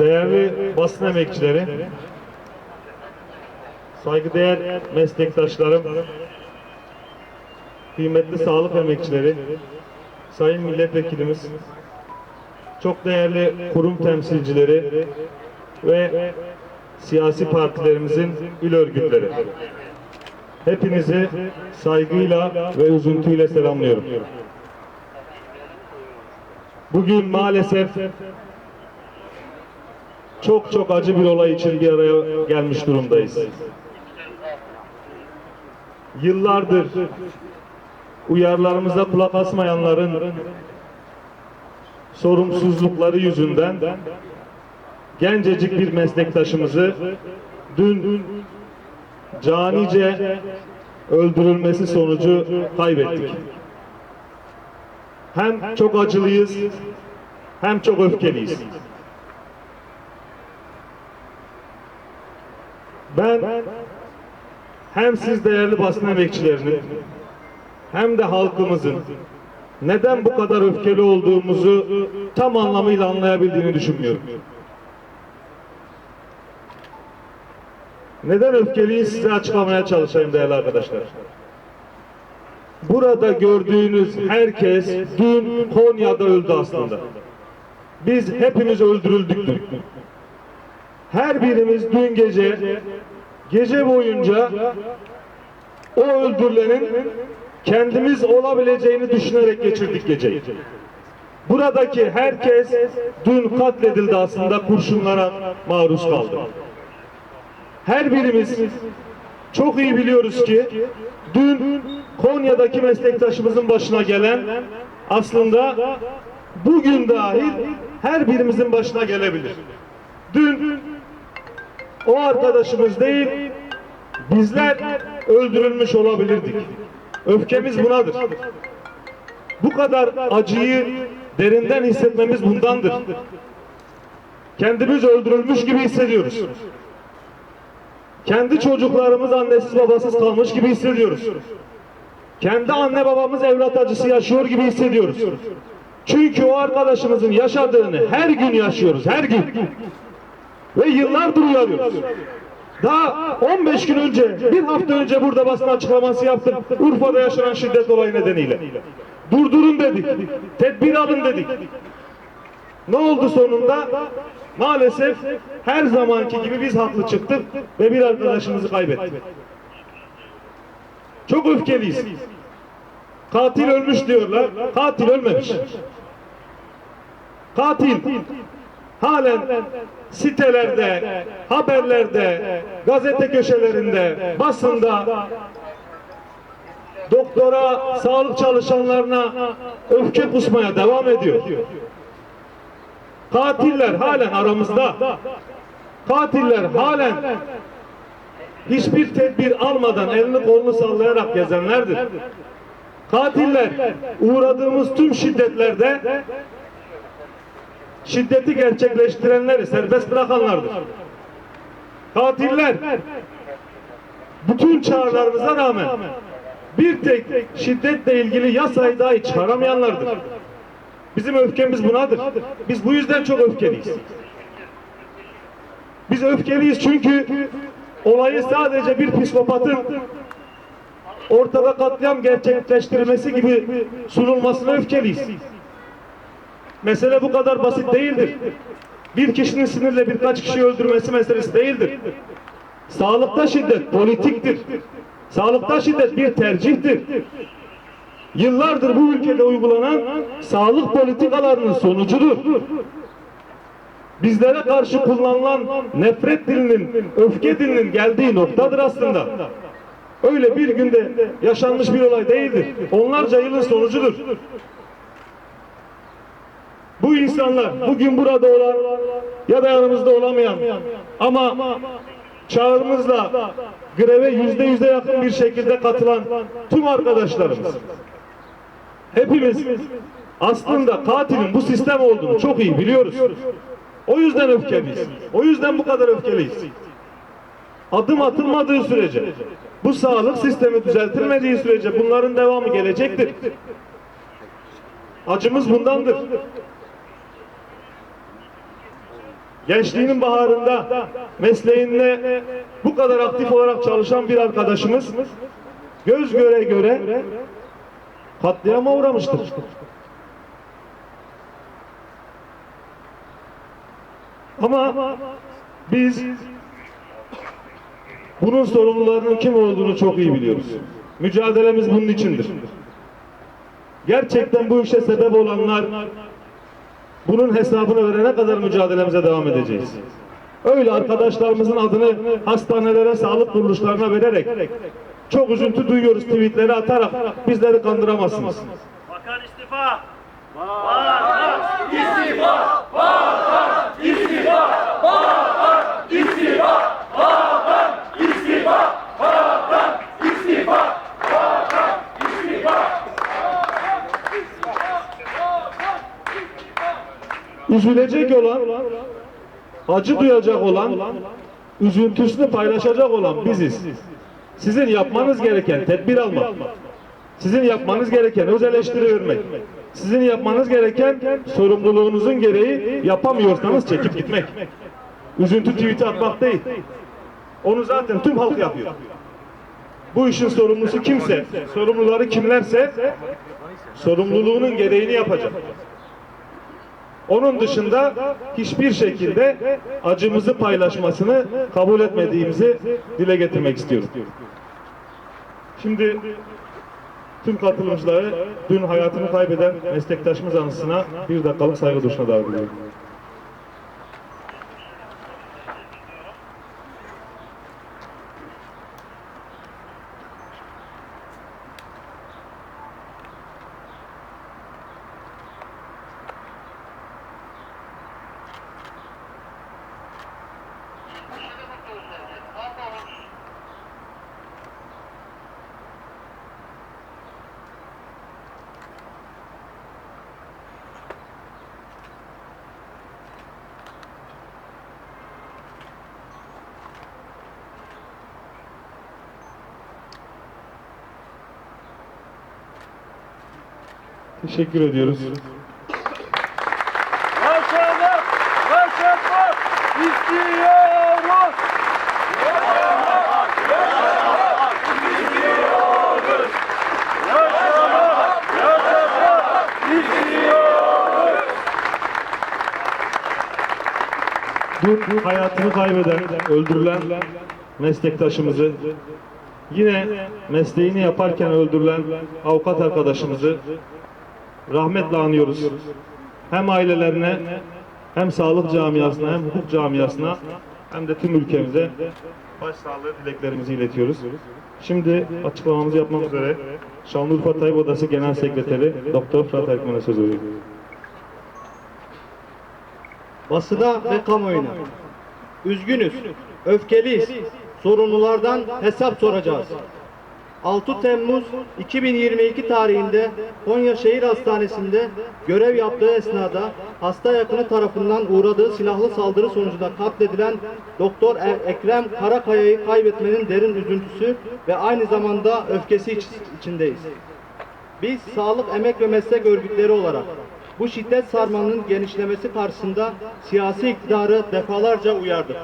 Değerli basın emekçileri, saygıdeğer meslektaşlarım, kıymetli sağlık emekçileri, sayın milletvekilimiz, çok değerli kurum temsilcileri ve siyasi partilerimizin ül örgütleri. Hepinizi saygıyla ve üzüntüyle selamlıyorum. Bugün maalesef çok çok acı bir olay için bir araya gelmiş durumdayız. Yıllardır uyarılarımıza kulak asmayanların sorumsuzlukları yüzünden gencecik bir meslektaşımızı dün canice öldürülmesi sonucu kaybettik. Hem çok acılıyız hem çok öfkeliyiz. Ben hem siz değerli basın emekçilerinin hem de halkımızın neden bu kadar öfkeli olduğumuzu tam anlamıyla anlayabildiğini düşünmüyorum. Neden öfkeliyiz size açıklamaya çalışayım değerli arkadaşlar. Burada gördüğünüz herkes dün Konya'da öldü aslında. Biz hepimiz öldürüldük dün. Her birimiz dün gece gece boyunca o öldürülenin kendimiz olabileceğini düşünerek geçirdik geceyi. Buradaki herkes dün katledildi aslında kurşunlara maruz kaldı. Her birimiz çok iyi biliyoruz ki dün Konya'daki meslektaşımızın başına gelen aslında bugün dahil her birimizin başına gelebilir. Dün o arkadaşımız değil, bizler öldürülmüş olabilirdik. Öfkemiz bunadır. Bu kadar acıyı derinden hissetmemiz bundandır. Kendimiz öldürülmüş gibi hissediyoruz. Kendi çocuklarımız annesiz babasız kalmış gibi hissediyoruz. Kendi anne babamız evlat acısı yaşıyor gibi hissediyoruz. Çünkü o arkadaşımızın yaşadığını her gün yaşıyoruz, her gün. Ve yıllardır uyarıyoruz. Daha 15 gün önce, bir hafta önce burada basın açıklaması yaptım. Urfa'da yaşanan şiddet olayı nedeniyle. Durdurun dedik. Tedbir alın dedik. Ne oldu sonunda? Maalesef her zamanki gibi biz haklı çıktık ve bir arkadaşımızı kaybettik. Çok öfkeliyiz. Katil ölmüş diyorlar. Katil ölmemiş. Katil halen sitelerde, haberlerde, gazete köşelerinde, basında doktora, sağlık çalışanlarına öfke kusmaya devam ediyor. Katiller halen aramızda. Katiller halen hiçbir tedbir almadan elini kolunu sallayarak gezenlerdir. Katiller uğradığımız tüm şiddetlerde şiddeti gerçekleştirenleri serbest bırakanlardır. Katiller bütün çağrılarımıza rağmen bir tek şiddetle ilgili yasayı dahi çıkaramayanlardır. Bizim öfkemiz bunadır. Biz bu yüzden çok öfkeliyiz. Biz öfkeliyiz çünkü olayı sadece bir psikopatın ortada katliam gerçekleştirilmesi gibi sunulmasına öfkeliyiz. Mesele bu kadar basit değildir. Bir kişinin sinirle birkaç kişiyi öldürmesi meselesi değildir. Sağlıkta şiddet politiktir. Sağlıkta şiddet bir tercihtir. Yıllardır bu ülkede uygulanan sağlık politikalarının sonucudur. Bizlere karşı kullanılan nefret dilinin, öfke dilinin geldiği noktadır aslında. Öyle bir günde yaşanmış bir olay değildir. Onlarca yılın sonucudur. Bu insanlar bugün burada olan ya da yanımızda olamayan ama çağrımızla greve yüzde yüze yakın bir şekilde katılan tüm arkadaşlarımız hepimiz aslında katilin bu sistem olduğunu çok iyi biliyoruz. O yüzden öfkeliyiz. O yüzden bu kadar öfkeliyiz. Adım atılmadığı sürece, bu sağlık sistemi düzeltilmediği sürece bunların devamı gelecektir. Acımız bundandır. Gençliğinin baharında mesleğinde bu kadar aktif olarak çalışan bir arkadaşımız göz göre göre katliama uğramıştır. Ama biz bunun sorumlularının kim olduğunu çok iyi biliyoruz. Mücadelemiz bunun içindir. Gerçekten bu işe sebep olanlar bunun hesabını verene kadar mücadelemize devam edeceğiz. Öyle arkadaşlarımızın adını hastanelere, sağlık kuruluşlarına vererek çok üzüntü duyuyoruz tweetleri atarak bizleri kandıramazsınız. Bakan istifa. Üzülecek olan, acı duyacak olan, üzüntüsünü paylaşacak olan biziz. Sizin yapmanız gereken tedbir almak. Sizin yapmanız gereken öz eleştiri vermek. Sizin yapmanız gereken sorumluluğunuzun gereği yapamıyorsanız çekip gitmek. Üzüntü tweet'i atmak değil. Onu zaten tüm halk yapıyor. Bu işin sorumlusu kimse, sorumluları kimlerse sorumluluğunun gereğini yapacak. Onun dışında hiçbir şekilde acımızı paylaşmasını kabul etmediğimizi dile getirmek istiyorum. Şimdi tüm katılımcıları dün hayatını kaybeden meslektaşımız anısına bir dakikalık saygı duruşuna davet ediyorum. Teşekkür ediyoruz. Yaşamak, yaşamak istiyoruz. Yaşamak, yaşamak istiyoruz. Dün hayatını kaybeden, öldürülen meslektaşımızı, yine mesleğini yaparken öldürülen avukat arkadaşımızı rahmetle anıyoruz. Hem ailelerine, hem sağlık camiasına, hem hukuk camiasına, hem de tüm ülkemize başsağlığı dileklerimizi iletiyoruz. Şimdi açıklamamızı yapmak üzere Şanlıurfa Tayyip Odası Genel Sekreteri Doktor Fırat Erkmen'e söz veriyorum. basına ve kamuoyuna. Üzgünüz, öfkeliyiz, sorumlulardan hesap soracağız. 6 Temmuz 2022 tarihinde Konya Şehir Hastanesi'nde görev yaptığı esnada hasta yakını tarafından uğradığı silahlı saldırı sonucunda katledilen Doktor Er- Ekrem Karakaya'yı kaybetmenin derin üzüntüsü ve aynı zamanda öfkesi iç- içindeyiz. Biz sağlık, emek ve meslek örgütleri olarak bu şiddet sarmalının genişlemesi karşısında siyasi iktidarı defalarca uyardık.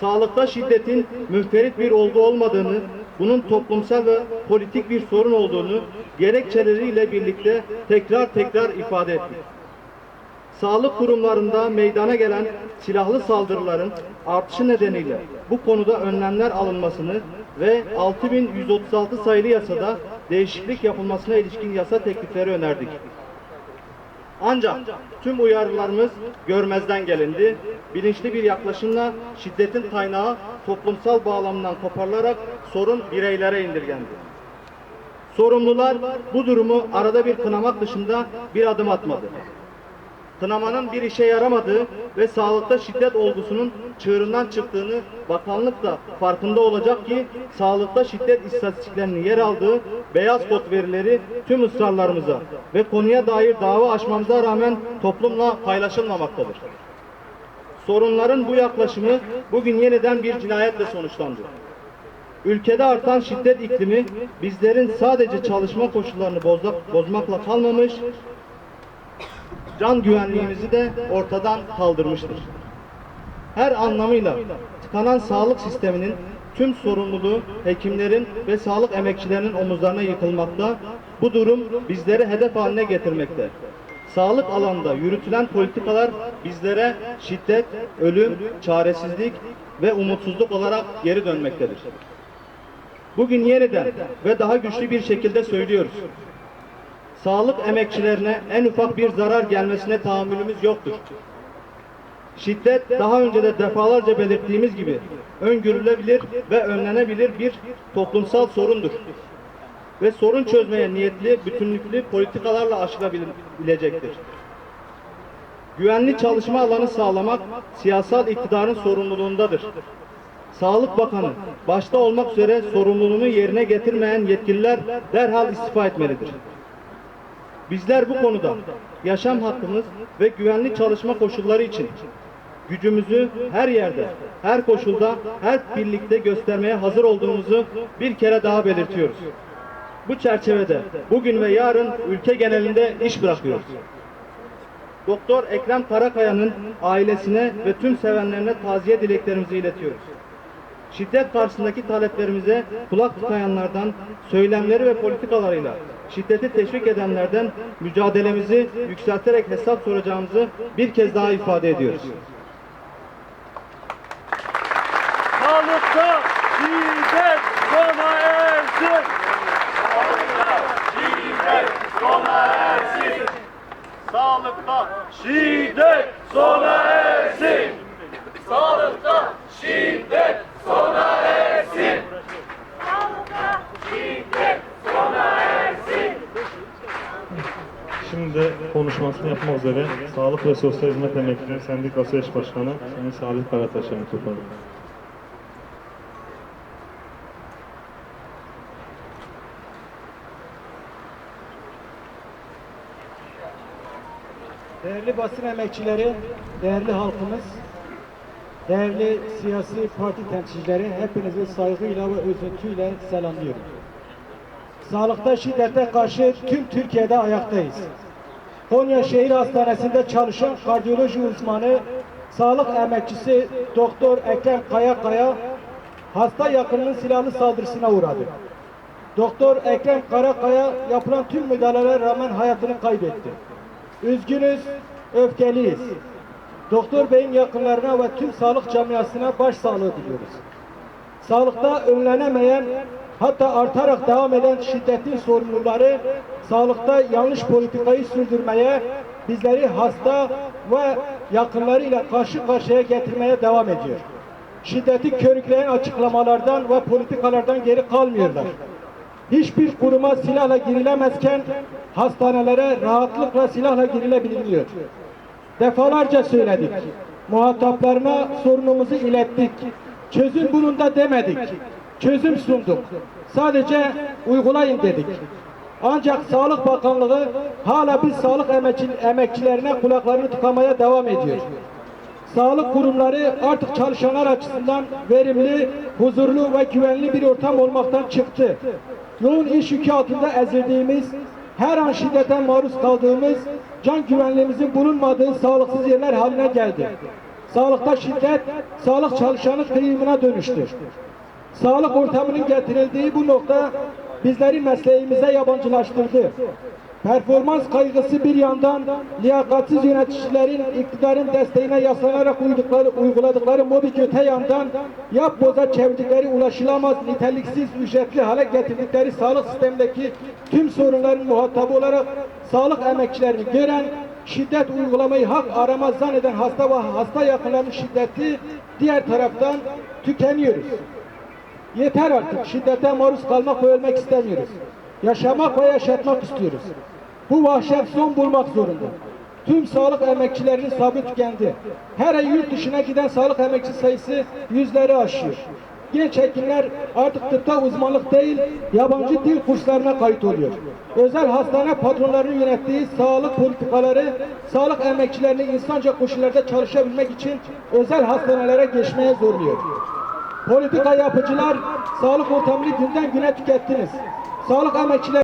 Sağlıkta şiddetin münferit bir olgu olmadığını, bunun toplumsal ve politik bir sorun olduğunu gerekçeleriyle birlikte tekrar tekrar ifade ettik. Sağlık kurumlarında meydana gelen silahlı saldırıların artışı nedeniyle bu konuda önlemler alınmasını ve 6136 sayılı yasada değişiklik yapılmasına ilişkin yasa teklifleri önerdik. Ancak tüm uyarılarımız görmezden gelindi. Bilinçli bir yaklaşımla şiddetin kaynağı toplumsal bağlamından koparılarak sorun bireylere indirgendi. Sorumlular bu durumu arada bir kınamak dışında bir adım atmadı. Kınamanın bir işe yaramadığı ve sağlıkta şiddet olgusunun çığırından çıktığını bakanlık da farkında olacak ki sağlıkta şiddet istatistiklerinin yer aldığı beyaz kod verileri tüm ısrarlarımıza ve konuya dair dava açmamıza rağmen toplumla paylaşılmamaktadır. Sorunların bu yaklaşımı bugün yeniden bir cinayetle sonuçlandı. Ülkede artan şiddet iklimi bizlerin sadece çalışma koşullarını bozmak, bozmakla kalmamış, can güvenliğimizi de ortadan kaldırmıştır. Her anlamıyla tıkanan sağlık sisteminin tüm sorumluluğu hekimlerin ve sağlık emekçilerinin omuzlarına yıkılmakta. Bu durum bizleri hedef haline getirmekte. Sağlık alanda yürütülen politikalar bizlere şiddet, ölüm, çaresizlik ve umutsuzluk olarak geri dönmektedir. Bugün yeniden ve daha güçlü bir şekilde söylüyoruz. Sağlık emekçilerine en ufak bir zarar gelmesine tahammülümüz yoktur. Şiddet daha önce de defalarca belirttiğimiz gibi öngörülebilir ve önlenebilir bir toplumsal sorundur. Ve sorun çözmeye niyetli, bütünlüklü politikalarla aşılabilecektir. Güvenli çalışma alanı sağlamak siyasal iktidarın sorumluluğundadır. Sağlık Bakanı başta olmak üzere sorumluluğunu yerine getirmeyen yetkililer derhal istifa etmelidir. Bizler bu konuda yaşam hakkımız ve güvenli çalışma koşulları için gücümüzü her yerde, her koşulda, her birlikte göstermeye hazır olduğumuzu bir kere daha belirtiyoruz. Bu çerçevede bugün ve yarın ülke genelinde iş bırakıyoruz. Doktor Ekrem Karakaya'nın ailesine ve tüm sevenlerine taziye dileklerimizi iletiyoruz. Şiddet karşısındaki taleplerimize kulak tıkayanlardan, söylemleri ve politikalarıyla şiddeti teşvik edenlerden mücadelemizi yükselterek hesap soracağımızı bir kez daha ifade ediyoruz. Sağlıkta şiddet sona ersin. Sağlıkta Şiddet sona ersin. Şimdi de konuşmasını yapmak üzere Sağlık ve Sosyal Hizmet Emeklileri Sendikası Eş Başkanı Sayın Salih Karataş'a mikrofonu. Değerli basın emekçileri, değerli halkımız, değerli siyasi parti temsilcileri hepinizi saygıyla ve üzüntüyle selamlıyorum. Sağlıkta şiddete karşı tüm Türkiye'de ayaktayız. Konya Şehir Hastanesi'nde çalışan kardiyoloji uzmanı, sağlık emekçisi Doktor Ekrem Kaya Kaya hasta yakınının silahlı saldırısına uğradı. Doktor Ekrem Karakaya yapılan tüm müdahalelere rağmen hayatını kaybetti. Üzgünüz, öfkeliyiz. Doktor Bey'in yakınlarına ve tüm sağlık camiasına başsağlığı diliyoruz. Sağlıkta önlenemeyen hatta artarak devam eden şiddetin sorumluları sağlıkta yanlış politikayı sürdürmeye, bizleri hasta ve yakınlarıyla karşı karşıya getirmeye devam ediyor. Şiddeti körükleyen açıklamalardan ve politikalardan geri kalmıyorlar. Hiçbir kuruma silahla girilemezken hastanelere rahatlıkla silahla girilebiliyor. Defalarca söyledik. Muhataplarına sorunumuzu ilettik. Çözüm bunun da demedik. Çözüm sunduk. Sadece uygulayın dedik. Ancak Sağlık Bakanlığı hala biz sağlık emekçi- emekçilerine kulaklarını tıkamaya devam ediyor. Sağlık kurumları artık çalışanlar açısından verimli, huzurlu ve güvenli bir ortam olmaktan çıktı. Yoğun iş yükü altında ezildiğimiz, her an şiddete maruz kaldığımız, can güvenliğimizin bulunmadığı sağlıksız yerler haline geldi. Sağlıkta şiddet, sağlık çalışanı kıyımına dönüştü. Sağlık ortamının getirildiği bu nokta bizleri mesleğimize yabancılaştırdı. Performans kaygısı bir yandan liyakatsiz yöneticilerin iktidarın desteğine yaslanarak uydukları, uyguladıkları mobbing öte yandan yap boza çevirdikleri ulaşılamaz niteliksiz ücretli hale getirdikleri sağlık sistemindeki tüm sorunların muhatabı olarak sağlık emekçilerini gören şiddet uygulamayı hak aramaz zanneden hasta ve hasta yakınlarının şiddeti diğer taraftan tükeniyoruz. Yeter artık şiddete maruz kalmak ve ölmek istemiyoruz. Yaşamak ve yaşatmak istiyoruz. Bu vahşet son bulmak zorunda. Tüm sağlık emekçilerinin sabrı tükendi. Her ay yurt dışına giden sağlık emekçi sayısı yüzleri aşıyor. Genç hekimler artık tıpta uzmanlık değil, yabancı dil kurslarına kayıt oluyor. Özel hastane patronlarının yönettiği sağlık politikaları, sağlık emekçilerini insanca koşullarda çalışabilmek için özel hastanelere geçmeye zorluyor. Politika yapıcılar sağlık ortamını günden güne tükettiniz. Sağlık emekçileri